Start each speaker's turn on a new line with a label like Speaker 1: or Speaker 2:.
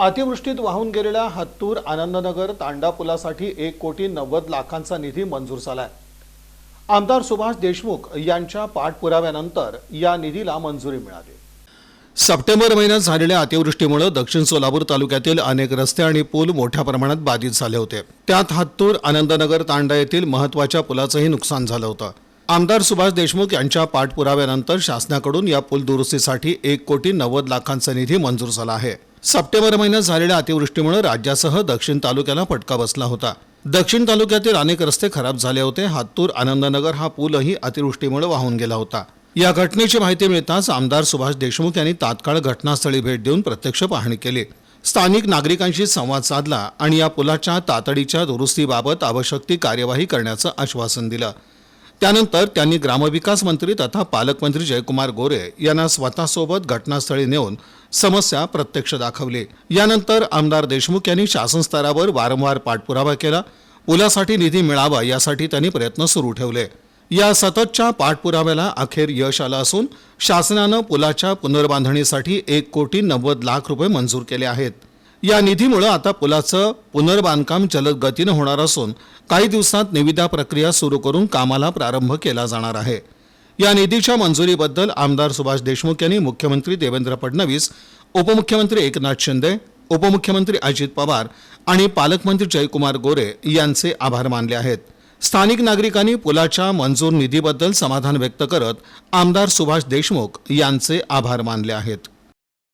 Speaker 1: अतिवृष्टीत वाहून गेलेल्या हत्तूर आनंदनगर तांडा पुलासाठी एक कोटी नव्वद लाखांचा निधी मंजूर झालाय. आमदार सुभाष देशमुख यांच्या पाठपुराव्यानंतर या निधीला मंजुरी मिळाली. सप्टेंबर महिन्यात झालेल्या अतिवृष्टीमुळे दक्षिण सोलापूर तालुक्यातील अनेक रस्ते आणि पूल मोठ्या प्रमाणात बाधित झाले होते. त्यात हत्तूर आनंदनगर तांडा येथील महत्त्वाच्या पुलाचंही नुकसान झालं होतं. आमदार सुभाष देशमुख यांच्या पाठपुराव्यानंतर शासनाकडून या पूल दुरुस्तीसाठी एक कोटी नव्वद लाखांचा निधी मंजूर झाला आहे. सप्टेंबर महिन्यात झालेल्या अतिवृष्टीमुळे राज्यासह दक्षिण तालुक्याला फटका बसला होता. दक्षिण तालुक्यातील अनेक रस्ते खराब झाले होते. हातूर आनंदनगर हा पूलही अतिवृष्टीमुळे वाहून गेला होता. या घटनेची माहिती मिळताच आमदार सुभाष देशमुख यांनी तात्काळ घटनास्थळी भेट देऊन प्रत्यक्ष पाहणी केली. स्थानिक नागरिकांशी संवाद साधला आणि या पुलाच्या तातडीच्या दुरुस्तीबाबत आवश्यक ती कार्यवाही करण्याचं आश्वासन दिलं. त्यानंतर त्यांनी ग्रामविकास मंत्री तथा पालकमंत्री जयकुमार गोरे यांना स्वतःसोबत घटनास्थळी नेऊन समस्या प्रत्यक्ष दाखवली. यानंतर आमदार देशमुख यांनी शासन स्तरावर वारंवार पाठपुरावा केला. पुलासाठी निधी मिळावा यासाठी त्यांनी प्रयत्न सुरू ठेवले. या सततच्या पाठपुराव्याला अखेर यश आलं असून शासनानं पुलाच्या पुनर्बांधणीसाठी एक कोटी नव्वद लाख रुपये मंजूर केले आहेत. या निधीमुळं आता पुलाचं पुनर्बांधकाम जलद गतीनं होणार असून काही दिवसात निविदा प्रक्रिया सुरू करून कामाला प्रारंभ केला जाणार आहे. या निधीच्या मंजुरीबद्दल आमदार सुभाष देशमुख यांनी मुख्यमंत्री देवेंद्र फडणवीस उपमुख्यमंत्री एकनाथ शिंदे उपमुख्यमंत्री अजित पवार आणि पालकमंत्री जयकुमार गोरे यांचे आभार मानले आहेत. स्थानिक नागरिकांनी पुलाच्या मंजूर निधीबद्दल समाधान व्यक्त करत आमदार सुभाष देशमुख यांचे आभार मानले आहेत.